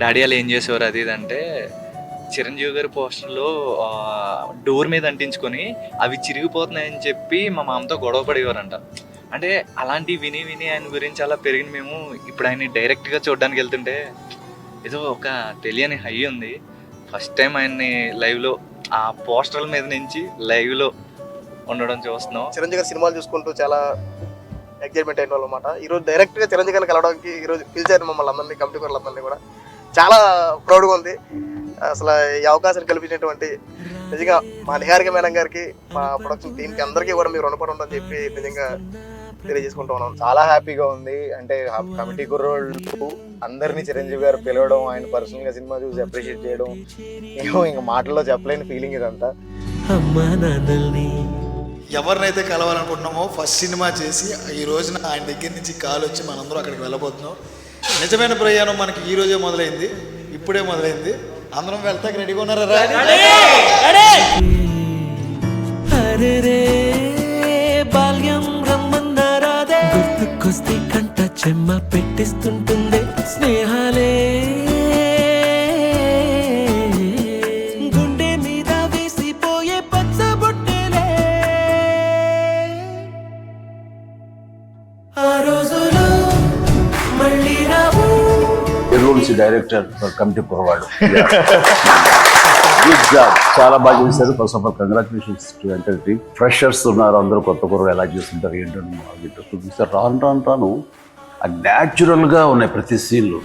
Daddy వాళ్ళు ఏం చేసేవారు అది ఇది అంటే చిరంజీవి గారి పోస్టర్లో డోర్ మీద అంటించుకొని అవి చిరిగిపోతున్నాయని చెప్పి మా మామతో గొడవ పడేవారంట. అంటే అలాంటివి విని విని ఆయన గురించి అలా పెరిగిన మేము ఇప్పుడు ఆయన డైరెక్ట్గా చూడడానికి వెళ్తుంటే ఏదో ఒక తెలియని హై ఉంది. ఫస్ట్ టైం ఆయన్ని లైవ్లో ఆ పోస్టర్ల మీద నుంచి లైవ్లో ఉండడం చూస్తున్నాం. చిరంజీవి గారి సినిమాలు చూసుకుంటూ చాలా ఎగ్జైట్మెంట్ అయిన వాళ్ళు అనమాట ఈరోజు డైరెక్ట్గా చిరంజీవి గారిని కలవడానికి ఈరోజు పిలిచారు మమ్మల్ని అందరినీ కమిటీ వాళ్ళందరినీ కూడా. చాలా ప్రౌడ్గా ఉంది. అసలు ఈ అవకాశాన్ని కల్పించినటువంటి నిజంగా మా నిహారిక మేడం గారికి మా ప్రొడక్షన్ టీంకి అందరికీ కూడా మీరు రుణపడి ఉందని చెప్పి నిజంగా తెలియజేసుకుంటూ ఉన్నాను చాలా హ్యాపీగా ఉంది. అంటే ఆ కమిటీ కుర్రోళ్ళు అందరినీ చిరంజీవి గారు పిలవడం ఆయన పర్సనల్గా సినిమా చూసి అప్రిషియేట్ చేయడం ఏమో ఇంకా మాటల్లో చెప్పలేని ఫీలింగ్ ఇదంతా. అమ్మా నాన్నల్ని. ఎవరినైతే కలవాలనుకుంటున్నామో ఫస్ట్ సినిమా చేసి ఈ రోజున ఆయన దగ్గర నుంచి కాల్ వచ్చి మనందరం అక్కడికి వెళ్ళబోతున్నాం. నిజమైన ప్రయాణం మనకి ఈ రోజే మొదలైంది ఇప్పుడే మొదలైంది. అందరం వెళ్తాక రెడీగా ఉన్నారా? బాల్యం రమ్మన్నారాదే గుర్తుకొస్తే కంట చెమ్మ పెట్టిస్తుంటుంది. స్నేహాలే రూల్స్ డైరెక్టర్ కమిటీ కురవాడు చాలా బాగా చేశారు. First of all congratulations to entire team freshers ఉన్నారు అందరూ కొత్త కూరలు ఎలా చేస్తుంటారు ఏంటని ఇంట్రెస్ట్ చూపిస్తారు రాను రాను రాను ఆ న్యాచురల్గా ఉన్నాయి ప్రతి సీన్లు